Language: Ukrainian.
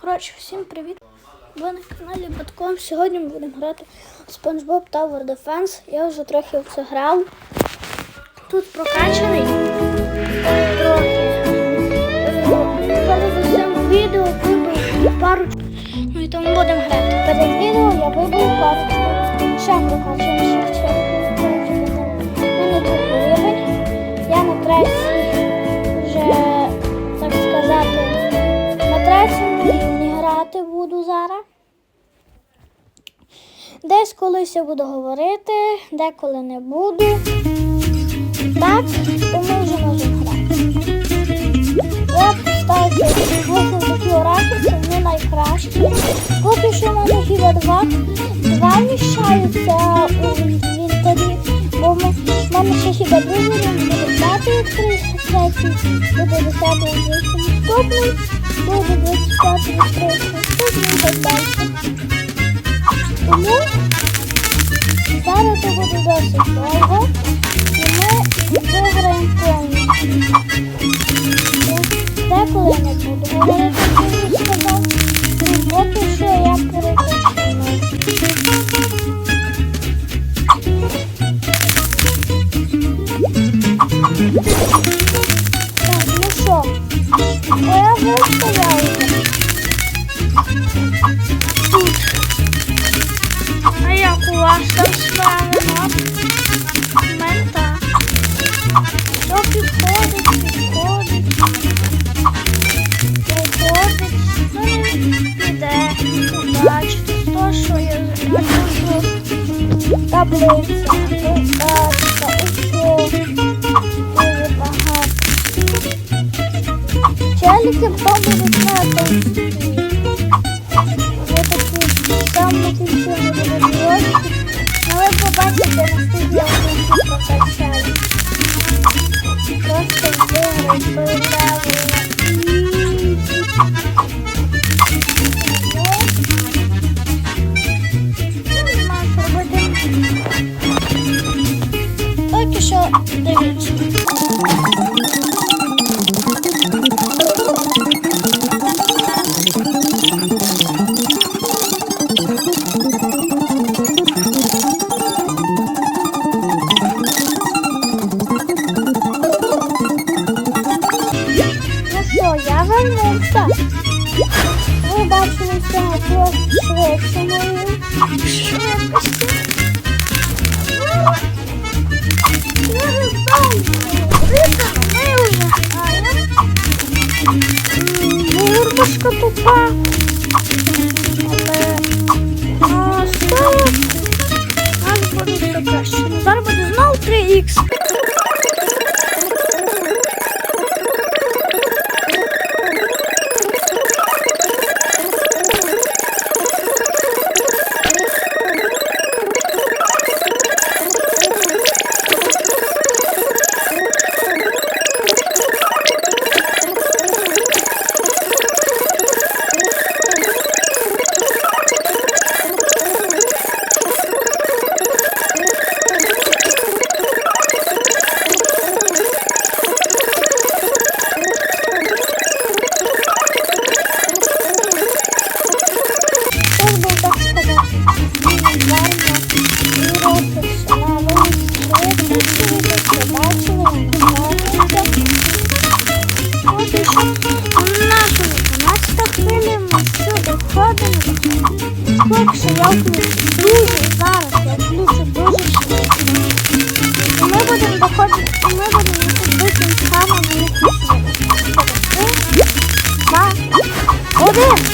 Коротше, всім привіт! Ви на каналі Батком. Сьогодні ми будемо грати в SpongeBob Tower Defense. Я вже трохи в це грав. Тут прокачаний трохи. Перед цим відео вибив пару. Ну і тому будемо грати. Перед відео я вибив пару. Ще прокачаний Десь колись я буду говорити, деколи не буду. Так, тому вже можемо грати. Поставлю ось такі орахи, це вони найкращі. Поки що в мене хіба два, два вміщаються у інвентарі, бо ми, в мене ще хіба другий рівень буде п'ятий відкрився, третій буде десятий наступний, буде 25 відкрився наступний так далі. Це буде досить довго, і ми виграємо повністю. Деколи не буду говорити, я сказав. Що я переключу. Так, ну що, я виставляю. Тут. Таблиця, додатка, усьо. Дуже багато. Челіки потім будуть я вернувся. Ви бачили все трохи швидше м, тупа. Але... Ну, Зараз буде знову 3х. входимо, хлопці, я включу дуже зараз, я включу дуже швидко. І ми будемо доходити, і ми будемо виходити з самого Три, два, один.